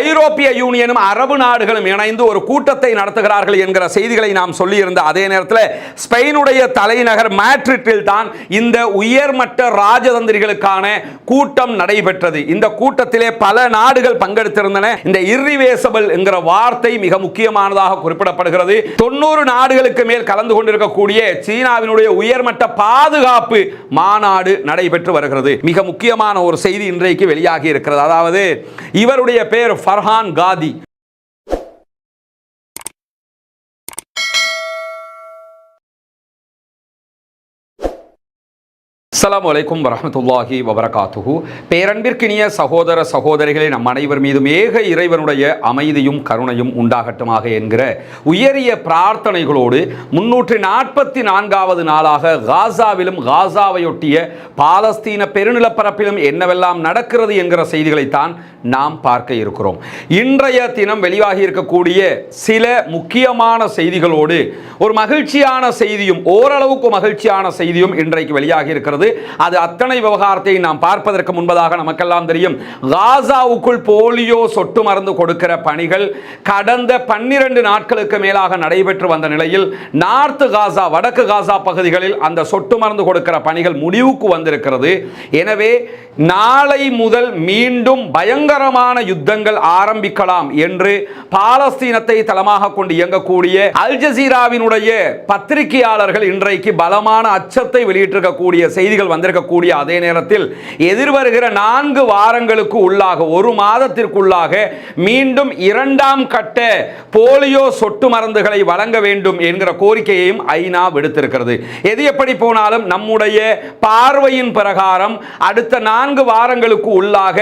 ஐரோப்பிய யூனியனும் அரபு நாடுகளும் இணைந்து ஒரு கூட்டத்தை நடத்துகிறார்கள் என்கிற செய்திகளை நாம் சொல்லியிருந்த அதே நேரத்தில் ஸ்பெயினுடைய தலைநகர் மேட்ரிட்டில் தான் இந்த உயர்மட்ட ராஜதந்திரிகளுக்கான கூட்டம் நடைபெற்றது. இந்த கூட்டத்திலே பல நாடுகள் பங்கெடுத்திருந்தன. இந்த இர்ரிவேசபிள் என்கிற வார்த்தை மிக முக்கியமானதாக குறிப்பிடப்படுகிறது. தொண்ணூறு நாடுகளுக்கு மேல் கலந்து கொண்டிருக்கக்கூடிய சீனாவினுடைய உயர்மட்ட பாதுகாப்பு மாநாடு நடைபெற்று வருகிறது. மிக முக்கியமான ஒரு செய்தி இன்றைக்கு வெளியாகி இருக்கிறது. அதாவது இவருடைய பேர் ஃபர்ஹான் காதி அஸ்லாம் வலைக்கும் வரமத்துல்லாஹி வபரகாத்துஹு. பேரன்பிற்கினிய சகோதர சகோதரிகளை நம் அனைவர் மீதும் ஏக இறைவனுடைய அமைதியும் கருணையும் உண்டாகட்டுமாக என்கிற உயரிய பிரார்த்தனைகளோடு முன்னூற்றி நாற்பத்தி நான்காவது நாளாக காசாவிலும் காசாவையொட்டிய பாலஸ்தீன பெருநிலப்பரப்பிலும் என்னவெல்லாம் நடக்கிறது என்கிற செய்திகளைத்தான் நாம் பார்க்க இருக்கிறோம். இன்றைய தினம் வெளியாகி இருக்கக்கூடிய சில முக்கியமான செய்திகளோடு ஒரு மகிழ்ச்சியான செய்தியும் ஓரளவுக்கு மகிழ்ச்சியான செய்தியும் இன்றைக்கு வெளியாகி இருக்கிறது. அது அத்தனை விவகாரத்தை நாம் பார்ப்பதற்கு முன்பதாக நமக்கெல்லாம் தெரியும். காசாவுக்குள் போலியோ சொட்டு மருந்து கொடுக்கிற பணிகள் கடந்த பன்னிரண்டு நாட்களுக்கு மேலாக நடைபெற்று வந்த நிலையில் நார்த் காசா வடக்கு காசா பகுதிகளில் அந்த சொட்டு மருந்து கொடுக்கிற பணிகள் முடிவுக்கு வந்திருக்கிறது. எனவே நாளை முதல் மீண்டும் பயங்கரமான யுத்தங்கள் ஆரம்பிக்கலாம் என்று பாலஸ்தீனத்தை தளமாக கொண்டு இயங்கக்கூடிய அல் ஜசீராவினுடைய பத்திரிகையாளர்கள் இன்றைக்கு பலமான அச்சத்தை வெளியிட்டிருக்கக்கூடிய செய்திகள் வந்திருக்கக்கூடிய அதே நேரத்தில் எதிர்வருகிற நான்கு வாரங்களுக்கு உள்ளாக ஒரு மாதத்திற்குள்ளாக மீண்டும் இரண்டாம் கட்ட போலியோ சொட்டு மருந்துகளை வழங்க வேண்டும் என்கிற கோரிக்கையையும் ஐநா விடுத்திருக்கிறது. எது எப்படி போனாலும் நம்முடைய பார்வையின் பிரகாரம் அடுத்த நான்கு வாரங்களுக்கு உள்ளாக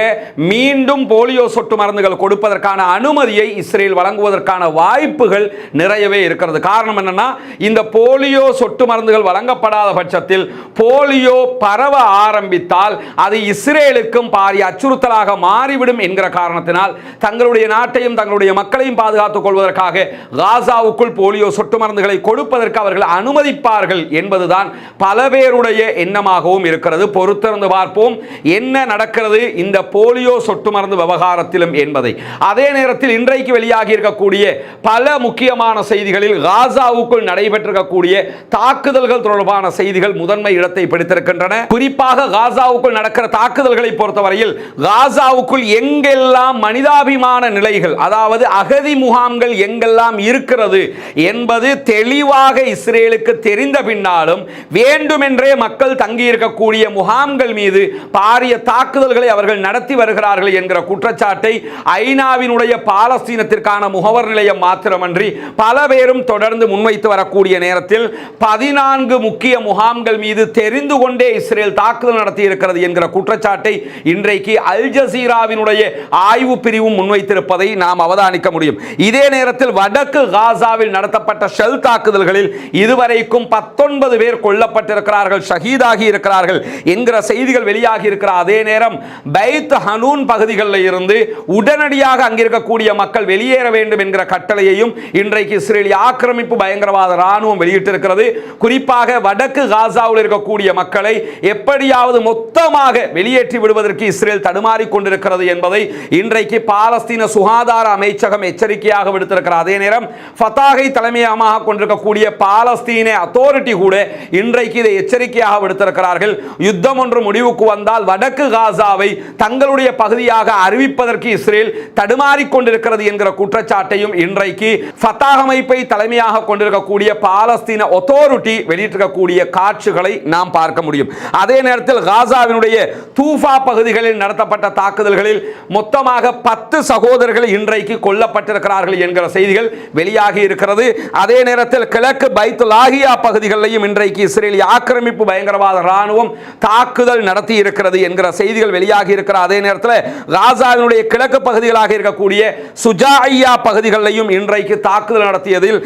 மீண்டும் போலியோ சொட்டு மருந்துகள் கொடுப்பதற்கான அனுமதியை இஸ்ரேல் வழங்குவதற்கான வாய்ப்புகள் நிறையவே இருக்கிறது. காரணம் என்னன்னா இந்த போலியோ சொட்டு மருந்துகள் வழங்கப்படாத பட்சத்தில் போலியோ பரவ ஆரம்பித்தால் அது இஸ்ரேலுக்கும் பாரிய அச்சுறுத்தலாக மாறிவிடும் என்கிற காரணத்தினால் தங்களுடைய நாட்டையும் தங்களுடைய மக்களையும் பாதுகாத்துக் கொள்வதற்காக காசாவுக்குள் போலியோ சொட்டு மருந்துகளை கொடுப்பதற்கு அவர்கள் அனுமதிப்பார்கள் என்பதுதான் பல பேருடைய எண்ணமாகவும் இருக்கிறது. பொறுத்திருந்து பார்ப்போம் என்ன நடக்கிறது இந்த போலியோ சொட்டு மருந்து விவகாரத்திலும் என்பதை. அதே நேரத்தில் இன்றைக்கு வெளியாகி இருக்கக்கூடிய பல முக்கியமான செய்திகளில் காசாவுக்குள் நடைபெற்றிருக்கக்கூடிய தாக்குதல்கள் தொடர்பான செய்திகள் முதன்மை இடத்தை பிடித்திருக்கின்றன. குறிப்பாக காசாவுக்குள் நடக்கிற தாக்குதல்களை பொறுத்தவரையில் காசாவுக்குள் எங்கெல்லாம் மனிதாபிமான நிலைகள் அதாவது அகதி முகாம்கள் எங்கெல்லாம் இருக்கிறது என்பது தெளிவாக இஸ்ரேலுக்கு தெரிந்த பின்னாலும் வேண்டுமென்றே மக்கள் தங்கியிருக்கக்கூடிய முகாம்கள் மீது பாரிய தாக்குதல்களை அவர்கள் நடத்தி வருகிறார்கள் என்கிற குற்றச்சாட்டை ஐநாவினுடைய பாலஸ்தீனத்திற்கான முகவர் நிலையம் மாத்திரமன்றி பல பேரும் தொடர்ந்து முன்வைத்து வரக்கூடிய நேரத்தில் பதினான்கு முக்கிய முகாம்கள் மீது தெரிந்து கொண்டே இஸ்ரேல் தாக்குதல் நடத்தி இருக்கிறது என்கிற குற்றச்சாட்டை இன்றைக்கு அல் ஜசீராவினுடைய ஆய்வு பிரிவும் முன்வைத்திருப்பதை நாம் அவதானிக்க முடியும். இதே நேரத்தில் வடக்கு காசாவில் நடத்தப்பட்ட ஷெல் தாக்குதல்களில் இதுவரைக்கும் பத்தொன்பது பேர் கொல்லப்பட்டிருக்கிறார்கள் ஷஹீதாகி இருக்கிறார்கள் என்கிற செய்திகள் வெளியாகி இருக்கிற அதே நேரம் பைத் ஹனூன் பகுதிகளில் இருந்து உடனடியாக அங்கிருக்கக்கூடிய மக்கள் வெளியேற வேண்டும் என்கிற கட்டளையையும் இன்றைக்கு இஸ்ரேலிய ஆக்கிரமிப்பு பயங்கரவாத ராணுவம் வெளியிட்டிருக்கிறது. குறிப்பாக வடக்கு காசாவில் இருக்கக்கூடிய மக்களை எப்படியாவது மொத்தமாக வெளியேற்றி விடுவதற்கு இஸ்ரேல் தடுமாறி கொண்டிருக்கிறது என்பதை இன்றைக்கு பாலஸ்தீன சுகாதார அமைச்சகம் எச்சரிக்கையாக விடுத்திருக்கிற அதே நேரம் ஃபத்தாகை தலைமையகமாக கொண்டிருக்கக்கூடிய பாலஸ்தீன அத்தாரிட்டி கூட இன்றைக்கு இதை எச்சரிக்கையாக விடுத்திருக்கிறார்கள். யுத்தம் ஒன்று முடிவுக்கு வந்தால் வடக்கு காசாவை தங்களுடைய பகுதியாக அறிவிப்பதற்கு இஸ்ரேல் தடுமாறிக் கொண்டிருக்கிறது என்கிற குற்றச்சாட்டையும் இன்றைக்கு ஃபத்தாக் அமைப்பை தலைமையாக கொண்டிருக்கக்கூடிய பாலஸ்தீன அத்தாரிட்டி வெளியிட்டிருக்கக்கூடிய காட்சிகளை நாம் பார்க்க முடியும். முடியும். அதே நேரத்தில் காசாவினுடைய தூஃபா பகுதிகளில் நடத்தப்பட்ட தாக்குதல்களில் மொத்தமாக பத்து சகோதரர்கள் இன்றைக்கு கொல்லப்பட்டிருக்கிறார்கள் என்கிற செய்திகள் வெளியாகி இருக்கிறது. அதே நேரத்தில் கிழக்கு பைத்துலாகியா பகுதிகளிலையும் இன்றைக்கு இஸ்ரேலிய ஆக்கிரமிப்பு பயங்கரவாத இராணுவம் தாக்குதல் நடத்தி இருக்கிறது என்கிற செய்திகள் வெளியாகி இருக்கிற அதே நேரத்தில் காசாவினுடைய கிழக்கு பகுதிகளாக இருக்கக்கூடிய சுஜாயா பகுதிகளிலையும் இன்றைக்கு தாக்குதல் நடத்தியதில்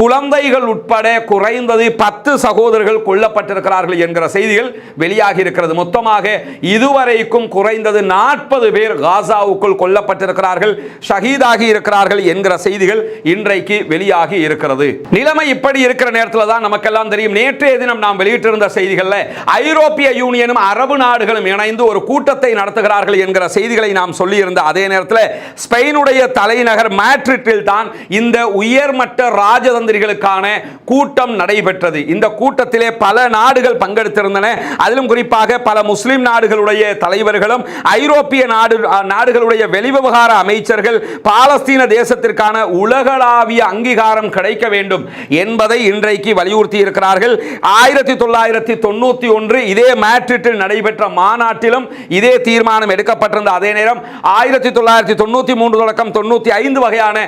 குழந்தைகள் உட்பட குறைந்தது பத்து சகோதரர்கள் கொல்லப்பட்டிருக்கிறார்கள் என்கிற செய்திகள் செய்திகள் வெளியாகி இருக்கிறது. மொத்தமாக இதுவரைக்கும் குறைந்தது நாற்பது பேர் காசாவுக்குள் கொல்லப்பட்டிருக்கிறார்கள் ஷஹீதாகி இருக்கிறார்கள் என்கிற செய்திகள் இன்றைக்கு வெளியாகி இருக்கிறது. நிலைமை இப்படி இருக்கிற நேரத்தில் தான் நமக்கெல்லாம் தெரியும். நேற்றைய தினம் நாம் வெளியிட்டிருந்த செய்திகளில் ஐரோப்பிய யூனியனும் அரபு நாடுகளும் இணைந்து ஒரு கூட்டத்தை நடத்துகிறார்கள் என்கிற செய்திகளை நாம் சொல்லியிருந்த அதே நேரத்தில் ஸ்பெயினுடைய தலைநகர் மேட்ரிட்டில் தான் இந்த உயர்மட்ட ராஜதந்திரிகளுக்கான கூட்டம் நடைபெற்றது. இந்த கூட்டத்திலே பல நாடுகள் பங்கெடுத்திருந்தன. அதிலும் குறிப்பாக பல முஸ்லிம் நாடுகளுடைய தலைவர்களும் ஐரோப்பிய நாடு நாடுகளுடைய வெளிவிவகார அமைச்சர்கள் பாலஸ்தீன தேசத்திற்கான உலகளாவிய அங்கீகாரம் கிடைக்க வேண்டும் என்பதை இன்றைக்கு வலியுறுத்தி இருக்கிறார்கள். ஆயிரத்தி தொள்ளாயிரத்தி தொண்ணூத்தி ஒன்று இதே மேட்ரிட்டில் நடைபெற்ற மாநாட்டிலும் இதே தீர்மானம் எடுக்கப்பட்டிருந்த அதே நேரம் ஆயிரத்தி தொள்ளாயிரத்தி தொண்ணூத்தி மூன்று தொடக்கம் தொண்ணூத்தி ஐந்து வகையான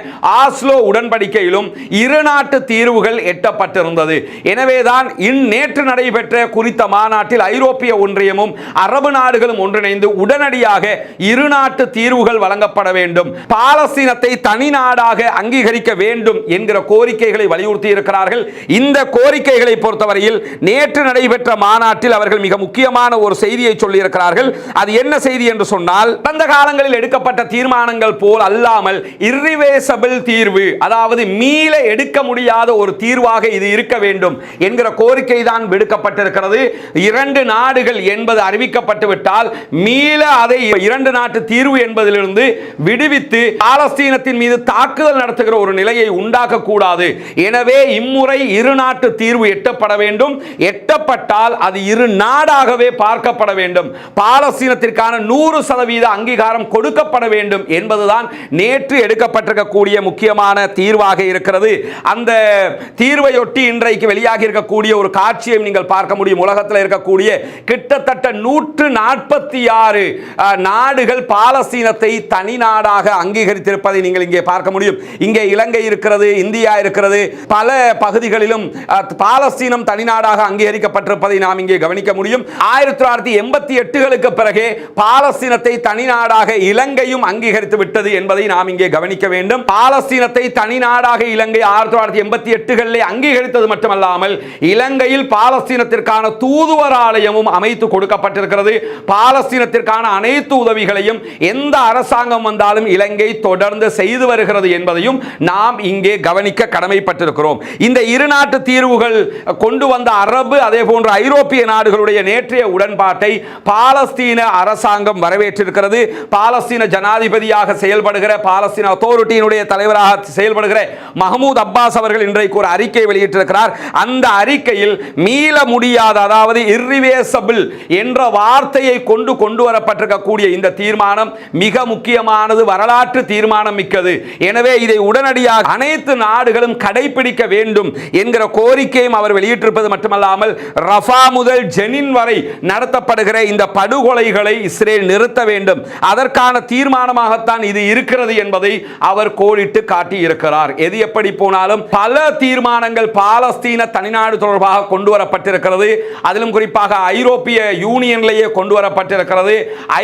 ஆஸ்லோ உடன்படிக்கையிலும் இரு நாட்டு தீர்வுகள் எட்டப்பட்டிருந்தது. எனவேதான் இந்நேற்று நடைபெற்ற குறித்த மாநாடு மாநாட்டில் ஐரோப்பிய ஒன்றியமும் அரபு நாடுகளும் ஒன்றிணைந்து உடனடியாக இரு நாட்டு தீர்வுகள் வழங்கப்பட வேண்டும். பாலஸ்தீனத்தை தனி நாடாக அங்கீகரிக்க வேண்டும் என்கிற கோரிக்கைகளை வலியுறுத்தி இருக்கிறார்கள். இந்த கோரிக்கைகளை பொறுத்தவரையில் நேற்று நடைபெற்ற மாநாட்டில் அவர்கள் மிக முக்கியமான ஒரு செய்தியை சொல்லியிருக்கிறார்கள். அது என்ன செய்தி என்று சொன்னால் கடந்த காலங்களில் எடுக்கப்பட்ட தீர்மானங்கள் போல் அல்லாமல் இர்ரிவேசபிள் தீர்வு அதாவது மீள எடுக்க முடியாத ஒரு தீர்வாக இது இருக்க வேண்டும் என்கிற கோரிக்கை தான் விடுக்கப்பட்டிருக்கிறது. இரண்டு நாடுகள் என்பது அறிவிக்கப்பட்டுவிட்டால் மீள அதை இரண்டு நாட்டு தீர்வு என்பதிலிருந்து விடுவித்து பாலஸ்தீனத்தின் மீது தாக்குதல் நடத்துகிற ஒரு நிலையை உண்டாக்க கூடாது. எனவே இம்முறை இரு நாட்டு தீர்வு எட்டப்பட வேண்டும். எட்டப்பட்டால் அது இரு நாடாகவே பார்க்கப்பட வேண்டும். பாலஸ்தீனத்திற்கான நூறு சதவீத அங்கீகாரம் கொடுக்கப்பட வேண்டும் என்பதுதான் நேற்று எடுக்கப்பட்டிருக்கக்கூடிய முக்கியமான தீர்வாக இருக்கிறது. அந்த தீர்வையொட்டி இன்றைக்கு வெளியாகி இருக்கக்கூடிய ஒரு காட்சியை நீங்கள் பார்க்க முடியும். உலகத்தில் இருக்க இருக்கக்கூடிய கிட்டத்தட்ட நூற்று நாற்பத்தி ஆறு நாடுகள் பாலஸ்தீனத்தை தனி நாடாக அங்கீகரித்திருப்பதை நீங்கள் இங்கே பார்க்க முடியும். இங்கே இலங்கை இருக்கிறது இந்தியா இருக்கிறது பல பகுதிகளிலும் பாலஸ்தீனம் தனி நாடாக அங்கீகரிக்கப்பட்டிருப்பதை நாம் இங்கே கவனிக்க முடியும். ஆயிரத்தி தொள்ளாயிரத்தி எண்பத்தி எட்டுகளுக்கு பிறகே பாலஸ்தீனத்தை தனி நாடாக இலங்கையும் அங்கீகரித்து விட்டது என்பதை நாம் இங்கே கவனிக்க வேண்டும். பாலஸ்தீனத்தை தனி நாடாக இலங்கை ஆயிரத்தி தொள்ளாயிரத்தி எண்பத்தி எட்டுகளில் அங்கீகரித்தது மட்டுமல்லாமல் இலங்கையில் பாலஸ்தீனத்திற்கான தூது தூதுவராலயமும் அமைத்து கொடுக்கப்பட்டிருக்கிறது. பாலஸ்தீனத்திற்கான அனைத்து உதவிகளையும் எந்த அரசாங்கம் வந்தாலும் இலங்கை தொடர்ந்து செய்து வருகிறது என்பதையும் நாம் இங்கே கவனிக்க கடமைப்பட்டிருக்கிறோம். இந்த இரு நாட்டு தீர்வுகள் கொண்டு வந்த அரபு அதே போன்ற ஐரோப்பிய நாடுகளுடைய நேற்றைய உடன்பாட்டை பாலஸ்தீன அரசாங்கம் வரவேற்றிருக்கிறது. பாலஸ்தீன ஜனாதிபதியாக செயல்படுகிற பாலஸ்தீன அத்தாரிட்டியினுடைய தலைவராக செயல்படுகிற மஹமூத் அப்பாஸ் அவர்கள் இன்றைக்கு ஒரு அறிக்கை வெளியிட்டிருக்கிறார். அந்த அறிக்கையில் மீள முடியாத அதாவது இர்ரிவேசபிள் என்ற வார்த்தையை கொண்டு கொண்டு வரப்பட்டிருக்கக்கூடிய இந்த தீர்மானம் மிக முக்கியமானது வரலாற்று தீர்மானம் மிக்கது. எனவே இதை உடனடியாக அனைத்து நாடுகளும் கடைபிடிக்க வேண்டும் என்கிற கோரிக்கையும் அவர் வெளியிட்டிருப்பது மட்டுமல்லாமல் ரஃபா முதல் ஜெனின் வரை நடத்தப்படுகிற இந்த படுகொலைகளை இஸ்ரேல் நிறுத்த வேண்டும். அதற்கான தீர்மானமாகத்தான் இது இருக்கிறது என்பதை அவர் கோடிட்டு காட்டி இருக்கிறார் எது எப்படி போனாலும் பல தீர்மானங்கள் பாலஸ்தீன தனிநாடு தொடர்பாக கொண்டு வரப்பட்டிருக்கிறது அதிலும் குறிப்பாக ஐரோப்பிய யூனியன்லேயே கொண்டு வரப்பட்டிருக்கிறது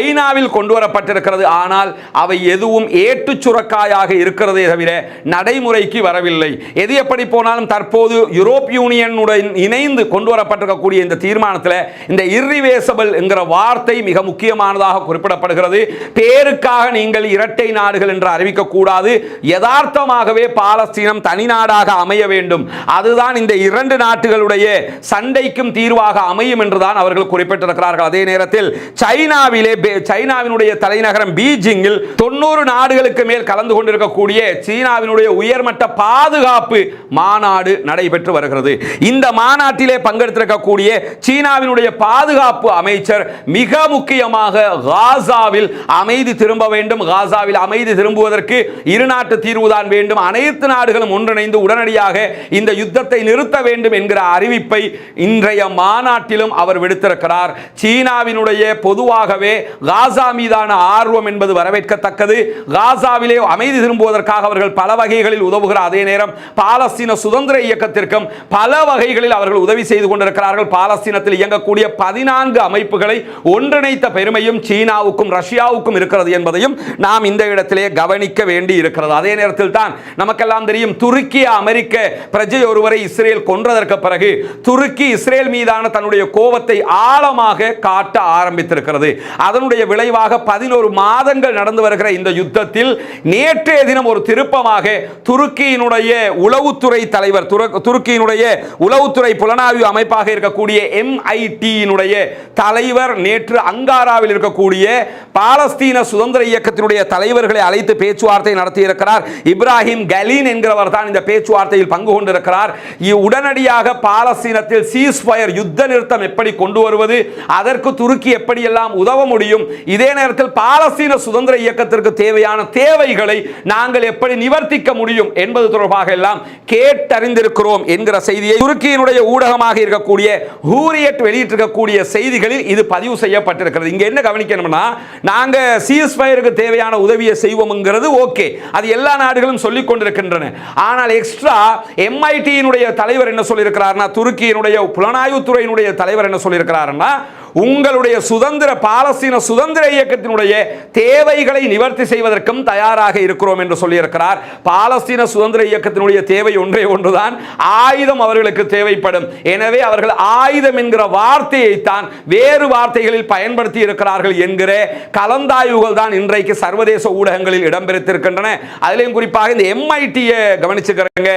ஐநாவில் கொண்டு வரப்பட்டிருக்கிறது ஆனால் அவை எதுவும் ஏற்று சுரக்காயாக இருக்கிறதே தவிர நடைமுறைக்கு வரவில்லை. எது எப்படி போனாலும் தற்போது யூரோப் யூனியனுடன் இணைந்து கொண்டு வரப்பட்டிருக்கக்கூடிய இந்த தீர்மானத்தில் இந்த இர்ரிவேசபிள் என்கிற வார்த்தை மிக முக்கியமானதாக குறிப்பிடப்படுகிறது. பேருக்காக நீங்கள் இரட்டை நாடுகள் என்று அறிவிக்கக்கூடாது. யதார்த்தமாகவே பாலஸ்தீனம் தனி நாடாக அமைய வேண்டும். அதுதான் இந்த இரண்டு நாட்டுகளுடைய சண்டைக்கும் தீர்வாக அமையும் என்றுதான் அவர்கள் குறிப்பிட்டிருக்கிறார்கள். அதே நேரத்தில் சைனாவிலே சைனாவினுடைய தலைநகரம் பீஜிங்கில் தொண்ணூறு நாடுகளுக்கு மேல் கலந்து கொண்டிருக்கக்கூடிய சீனாவினுடைய உயர்மட்ட பாதுகாப்பு மாநாடு நடைபெற்று வருகிறது. இந்த மாநாட்டிலே பங்கெடுத்திருக்கக்கூடிய சீனாவினுடைய பாதுகாப்பு அமைச்சர் மிக முக்கியமாக காசாவில் அமைதி திரும்ப வேண்டும். காசாவில் அமைதி திரும்புவதற்கு இரு நாட்டு தீர்வுதான் வேண்டும். அனைத்து நாடுகளும் ஒன்றிணைந்து உடனடியாக இந்த யுத்தத்தை நிறுத்த வேண்டும் என்கிற அறிவிப்பை இன்றைய மாநாட்டிலும் அவர் விடுத்திருக்கிறார். சீனாவினுடைய பொதுவாகவே காசா மீதான ஆர்வம் என்பது வரவேற்கத்தக்கது. காசாவிலே அமைதி திரும்புவதற்காக அவர்கள் பல வகைகளில் உதவுகிற அதே நேரம் பாலஸ்தீன சுதந்திர இயக்கத்திற்கும் பல வகைகளில் அவர்கள் உதவி செய்து கொண்டிருக்கிறார்கள். பாலஸ்தீனத்தில் இயங்கக்கூடிய பதினான்கு அமைப்புகளை ஒன்றிணைத்த பெருமையும் சீனாவுக்கும் ரஷ்யாவுக்கும் இருக்கிறது என்பதையும் நாம் இந்த இடத்திலே கவனிக்க வேண்டி இருக்கிறது. அதே நேரத்தில் தான் நமக்கெல்லாம் தெரியும் துருக்கிய அமெரிக்க பிரஜை ஒருவரை இஸ்ரேல் கொன்றதற்கு பிறகு துருக்கி இஸ்ரேல் மீதான தன்னுடைய தன்னுடைய கோபத்தை ஆழமாக காட்ட ஆரம்பித்திருக்கிறது. அதனுடைய விளைவாக பதினோரு மாதங்கள் நடந்து வருகிற இந்த யுத்தத்தில் நேற்றைய தினம் ஒரு திருப்பமாக துருக்கியினுடைய உளவுத்துறை தலைவர் துருக்கியினுடைய உளவுத்துறை புலனாய்வு அமைப்பாக இருக்கக்கூடிய எம்ஐடியினுடைய தலைவர் நேற்று அங்காராவில் இருக்கக்கூடிய பாலஸ்தீன சுதந்திர இயக்கத்தினுடைய தலைவர்களை அழைத்து பேச்சுவார்த்தை நடத்தியிருக்கிறார். இப்ராஹிம் கலீன் என்கிறவர் தான் இந்த பேச்சுவார்த்தையில் பங்கு கொண்டிருக்கிறார். உடனடியாக பாலஸ்தீனத்தில் சீஸ் யுத்த நிறுத்த நிறுத்தம் எப்படி கொண்டு வருவது அதற்கு துருக்கி எப்படியெல்லாம் உதவ முடியும் இதே நேரத்தில் பாலஸ்தீன சுதந்திர இயக்கத்திற்கு தேவையான தேவைகளை நாங்கள் எப்படி நிவர்த்திக்க முடியும் என்பது தொடர்பாக எல்லாம் கேட்டறிந்திருக்கிறோம் என்கிற செய்தியை துருக்கியினுடைய ஊடகமாக இருக்கக்கூடிய ஹூரியட் வெளியிட்டிருக்கக்கூடிய செய்திகளில் இது பதிவு செய்யப்பட்டிருக்கிறது. இங்க என்ன கவனிக்கணும்னா நாங்க சீஸ் ஃபயருக்கு தேவையான உதவியை செய்வோம்ங்கிறது ஓகே. அது எல்லா நாடுகளும் சொல்லிக் கொண்டிருக்கின்றன. ஆனால் எக்ஸ்ட்ரா எம்ஐடியினுடைய தலைவர் என்ன சொல்லியிருக்கிறார்னா துருக்கியினுடைய புலனாய்வுத்துறையினுடைய தலைவர் என்ன சொல்லியிருக்கிறாருன்னா உங்களுடைய சுதந்திர பாலஸ்தீன சுதந்திர இயக்கத்தினுடைய தேவைகளை நிவர்த்தி செய்வதற்கும் தயாராக இருக்கிறோம் என்று சொல்லியிருக்கிறார். பாலஸ்தீன சுதந்திர இயக்கத்தினுடைய தேவை ஒன்றே ஒன்றுதான். ஆயுதம் அவர்களுக்கு தேவைப்படும். எனவே அவர்கள் ஆயுதம் என்கிற வார்த்தையை தான் வேறு வார்த்தைகளில் பயன்படுத்தி இருக்கிறார்கள் என்கிற கலந்தாய்வுகள் தான் இன்றைக்கு சர்வதேச ஊடகங்களில் இடம்பெற்றிருக்கின்றன. அதிலையும் குறிப்பாக இந்த எம்ஐடியை கவனிச்சுக்கிறேங்க.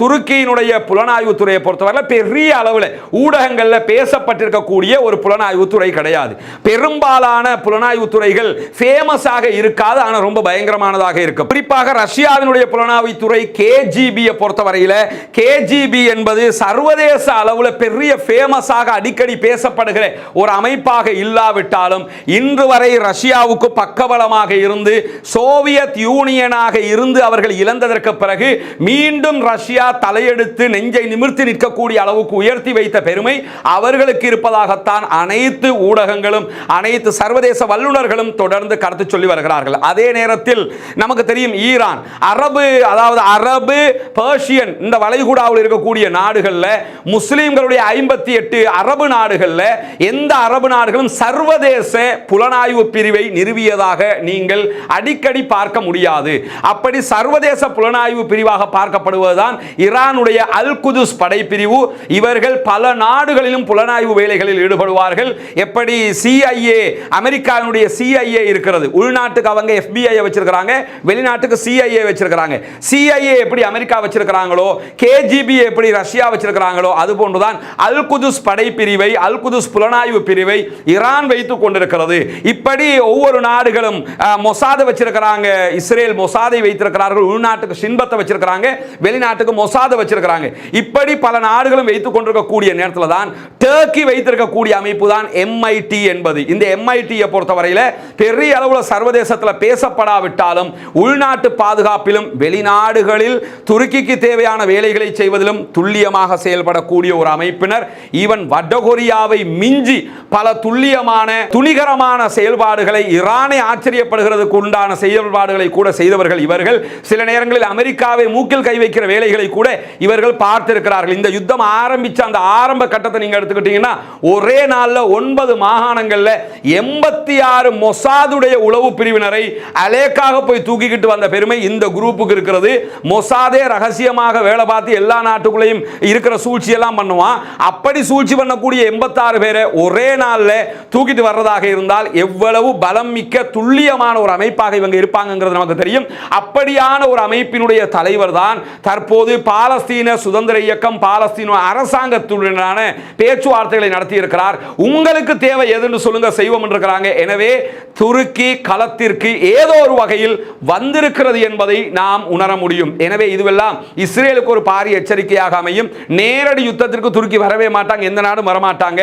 துருக்கியினுடைய புலனாய்வுத்துறையை பொறுத்தவரை பெரிய அளவில் ஊடகங்களில் பேசப்பட்டிருக்கக்கூடிய ஒரு புலனாய்வு புலனாய்வுத்துறை கிடையாது. பெரும்பாலான புலனாய்வுத்துறைகள் ஃபேமஸாக இருக்காது ஆனால் ரொம்ப பயங்கரமானதாக இருக்கும் குறிப்பாக ரஷ்யாவினுடைய புலனாய்வுத்துறை கேஜிபியை பொறுத்தவரையில் கேஜிபி என்பது சர்வதேச அளவில் பெரிய ஃபேமஸாக அடிக்கடி பேசப்படுகிற ஒரு அமைப்பாக இல்லாவிட்டாலும் இன்று வரை ரஷ்யாவுக்கு பக்கபலமாக இருந்து சோவியத் யூனியனாக இருந்து அவர்கள் இழந்ததற்கு பிறகு மீண்டும் ரஷ்யா தலையெடுத்து நெஞ்சை நிமிர்த்தி நிற்கக்கூடிய அளவுக்கு உயர்த்தி வைத்த பெருமை அவர்களுக்கு இருப்பதாகத்தான் அனை அனைத்து ஊடகங்களும் அனைத்து சர்வதேச வல்லுநர்களும் தொடர்ந்து கருத்து சொல்லி வருகிறார்கள். அதே நேரத்தில் நமக்கு தெரியும் ஈரான் அரபு அதாவது அரபு பேர்ஷியன் இந்த வளைகுடாவில் இருக்கக்கூடிய நாடுகளில் முஸ்லீம்களுடைய ஐம்பத்தி எட்டு அரபு நாடுகளில் எந்த அரபு நாடுகளும் சர்வதேச புலனாய்வு பிரிவை நிறுவியதாக நீங்கள் அடிக்கடி பார்க்க முடியாது. அப்படி சர்வதேச புலனாய்வு பிரிவாக பார்க்கப்படுவதுதான் ஈரானுடைய அல் குதுஸ் படைப்பிரிவு. இவர்கள் பல நாடுகளிலும் புலனாய்வு வேலைகளில் ஈடுபடுவார்கள். அவர்கள் எப்படி சிஐஏ அமெரிக்காவினுடைய சிஐஏ இருக்கிறது. உள்நாட்டுக்கு அவங்க எஃபிஐ வச்சிருக்கிறாங்க வெளிநாட்டுக்கு சிஐஏ வச்சிருக்கிறாங்க. சிஐஏ எப்படி அமெரிக்கா வச்சிருக்கிறாங்களோ கேஜிபி எப்படி ரஷ்யா வச்சிருக்கிறாங்களோ அது போன்றுதான் அல் குதுஸ் படைப்பிரிவை அல் குதுஸ் புலனாய்வு பிரிவை ஈரான் வைத்துக் கொண்டிருக்கிறது. இப்படி ஒவ்வொரு நாடுகளும் மொசாதை வச்சிருக்கிறாங்க. இஸ்ரேல் மொசாதை வைத்திருக்கிறார்கள் உள்நாட்டுக்கு சின்பத்தை வச்சிருக்கிறாங்க வெளிநாட்டுக்கு மொசாதை வச்சிருக்கிறாங்க. இப்படி பல நாடுகளும் வைத்துக் கொண்டிருக்கக்கூடிய நேரத்தில் தான் டர்க்கி வைத்திருக்கக்கூடிய அமைப்பு தான் எம்ஐடி என்பது. இந்த எம்ஐடியை பொறுத்தவரையில் பெரிய அளவில் சர்வதேசத்தில் பேசப்படாவிட்டாலும் உள்நாட்டு பாதுகாப்பிலும் வெளிநாடுகளில் துருக்கிக்கு தேவையான வேலைகளை செய்வதிலும் துல்லியமாக செயல்படக்கூடிய ஒரு அமைப்பினர். ஈவன் வடகொரியாவை மிஞ்சி பல துல்லியமான துணிகரமான செயல்பாடுகளை ஈரானை ஆச்சரியப்படுகிறதுக்கு உண்டான செயல்பாடுகளை கூட செய்தவர்கள் இவர்கள். சில நேரங்களில் அமெரிக்காவை மூக்கில் கை வைக்கிற வேலைகளை கூட இவர்கள் பார்த்திருக்கிறார்கள். இந்த யுத்தம் ஆரம்பிச்ச அந்த ஆரம்ப கட்டத்தை நீங்க எடுத்துக்கிட்டீங்கன்னா ஒரே நாளில் ஒன்பது மாகாணங்களில் எண்பத்தி ஆறு மொசாதுடைய உளவு பிரிவினரை அலேக்காக போய் தூக்கிக்கிட்டு வந்த பெருமை இந்த குரூப்புக்கு இருக்கிறது. மொசாதே ரகசியமாக வேலை பார்த்து எல்லா நாட்டுக்குள்ளேயும் இருக்கிற சூழ்ச்சியெல்லாம் பண்ணுவான். அப்படி சூழ்ச்சி பண்ணக்கூடிய எண்பத்தாறு பேரை ஒரே நாளில் தூக்கிட்டு வர்றதாக இருந்தால் எவ்வளவு பலம் மிக்க துல்லியமான ஒரு அமைப்பாக இவங்க இருப்பாங்கங்கிறது நமக்கு தெரியும். அப்படியான ஒரு அமைப்பினுடைய தலைவர் தான் தற்போது பாலஸ்தீன சுதந்திர இயக்கம் பாலஸ்தீன அரசாங்கத்துடனான பேச்சுவார்த்தைகளை நடத்தி இருக்கிறார் உங்களுக்கு தேவை எதுன்னு சொல்லுங்க செய்வோம் இருக்கிறாங்க எனவே துருக்கி களத்திற்கு ஏதோ ஒரு வகையில் வந்திருக்கிறது என்பதை நாம் உணர முடியும். எனவே இதுவெல்லாம் இஸ்ரேலுக்கு ஒரு பாரிய எச்சரிக்கையாக அமையும். நேரடி யுத்தத்திற்கு துருக்கி வரவே மாட்டாங்க எந்த நாடும் வரமாட்டாங்க.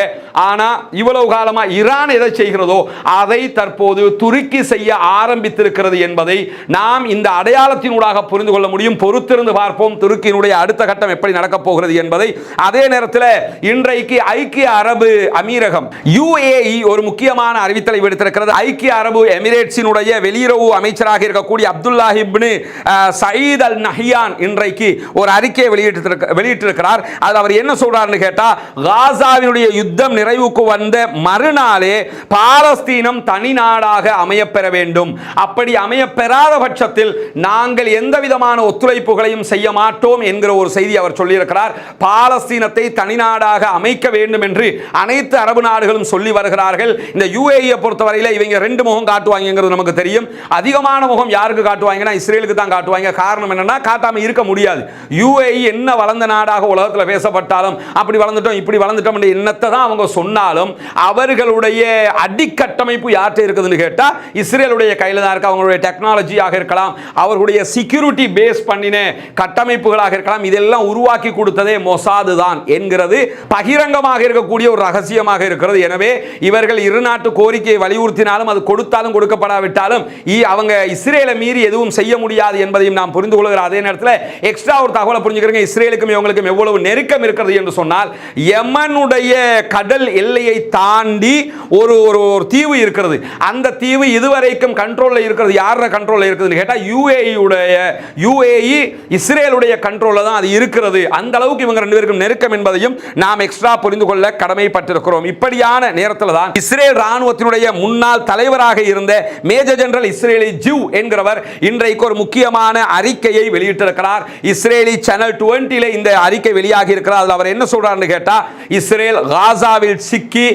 ஆனா இவ்வளவு காலமா ஈரான் எதை செய்கிறதோ அதை தற்போது துருக்கி செய்ய ஆரம்பித்திருக்கிறது என்பதை நாம் இந்த அடையாளத்தினூடாக புரிந்து கொள்ள முடியும். பொறுத்திருந்து பார்ப்போம் துருக்கியினுடைய அடுத்த கட்டம் எப்படி நடக்கப் போகிறது என்பதை. அதே நேரத்தில் இன்றைக்கு ஐக்கிய அரபு அமீரகம் உலகம். யுஏஇ ஒரு முக்கியமான அறிவித்தலை விடுத்திருக்கிறது. ஐக்கிய அரபு எமிரேட்ஸினுடைய வெளியுறவு அமைச்சராக இருக்கக்கூடிய Abdullah ibn Zayed Al Nahyan இன்றைக்கு ஒரு அறிக்கையை வெளியிட்டு வெளியிட்டிருக்கிறார். அதில் அவர் என்ன சொல்றாருன்னு கேட்டா காசாவினுடைய யுத்தம் நிறைவுக்கு வந்த மறுநாளே பாலஸ்தீனம் தனி நாடாக அமையப்பெற வேண்டும். அப்படி அமையப்பெறாத பட்சத்தில் நாங்கள் எந்த விதமான ஒத்துழைப்புகளையும் செய்ய மாட்டோம் என்கிற ஒரு செய்தி அவர் சொல்லியிருக்கிறார். பாலஸ்தீனத்தை தனிநாடாக அமைக்க வேண்டும் என்று அனைத்து அரபு நாடுகளும் சொல்லி வருகிறார்கள். இந்த யூஏஇயை பொறுத்தவரையில் இவங்க ரெண்டு முகம் காட்டுவாங்கிறது நமக்கு தெரியும். அதிகமான முகம் யாருக்கு காட்டுவாங்கன்னா இஸ்ரேலுக்கு தான் காட்டுவாங்க. காரணம் என்னன்னா காட்டாம இருக்க முடியாது. யூஏஇ என்ன வளர்ந்த நாடாக உலகத்தில் பேசப்பட்டாலும் அப்படி வளர்ந்துட்டோம் இப்படி வளர்ந்துட்டோம் எண்ணத்தை தான் அவங்க சொன்னாலும் அவர்களுடைய அடிக்கட்டமைப்பு யார்கிட்ட இருக்குதுன்னு கேட்டால் இஸ்ரேலுடைய கையில் தான் இருக்கு. அவங்களுடைய டெக்னாலஜியாக இருக்கலாம் அவர்களுடைய செக்யூரிட்டி பேஸ் பண்ணின கட்டமைப்புகளாக இருக்கலாம். இதெல்லாம் உருவாக்கி கொடுத்ததே மொசாது தான் என்கிறது பகிரங்கமாக இருக்கக்கூடிய ஒரு ரகசியமாக இருக்கிறது. எனவே இவர்கள் இரு நாட்டு கோரிக்கையை வலியுறுத்தினாலும் அது கொடுத்தாலும் கொடுக்கப்படாவிட்டாலும் அவங்க இஸ்ரேலை மீறி எதுவும் செய்ய முடியாது என்பதையும் நாம் புரிந்து கொள்கிற அதே நேரத்தில் எக்ஸ்ட்ரா ஒரு தகவலை புரிஞ்சுக்கிறீங்க. இஸ்ரேலுக்கும் இவங்களுக்கும் எவ்வளவு நெருக்கம் இருக்கிறது என்று சொன்னால் யமனுடைய கடல் எல்லையை தாண்டி ஒரு ஒரு ஒரு தீவு இருக்கிறது. அந்த தீவு இதுவரைக்கும் கண்ட்ரோலில் இருக்கிறது. யாரோட கண்ட்ரோலில் இருக்குதுன்னு கேட்டால் யூஏஇயுடைய யூஏஇ இஸ்ரேலுடைய கண்ட்ரோலில் தான் அது இருக்கிறது. அந்த அளவுக்கு இவங்க ரெண்டு பேருக்கும் நெருக்கம் என்பதையும் நாம் எக்ஸ்ட்ரா புரிந்து கொள்ள கடமைப்பட்டிருக்கிறோம். இப்படியான நேரத்தில் தான் இஸ்ரேல் ராணுவத்தினுடைய முன்னாள் தலைவராக இருந்த மேஜர் ஜெனரல் இஸ்ரேலி ஜிவ் என்கிறவர் இன்றைக்கு ஒரு முக்கியமான அறிக்கையை வெளியிட்டிருக்கிறார். இஸ்ரேலி சேனல் டுவெண்ட்டில இந்த அறிக்கை வெளியாகி இருக்கிறார் அதில் அவர் என்ன சொல்றாருன்னு கேட்டால் இஸ்ரேல் காசாவில் சிக்கி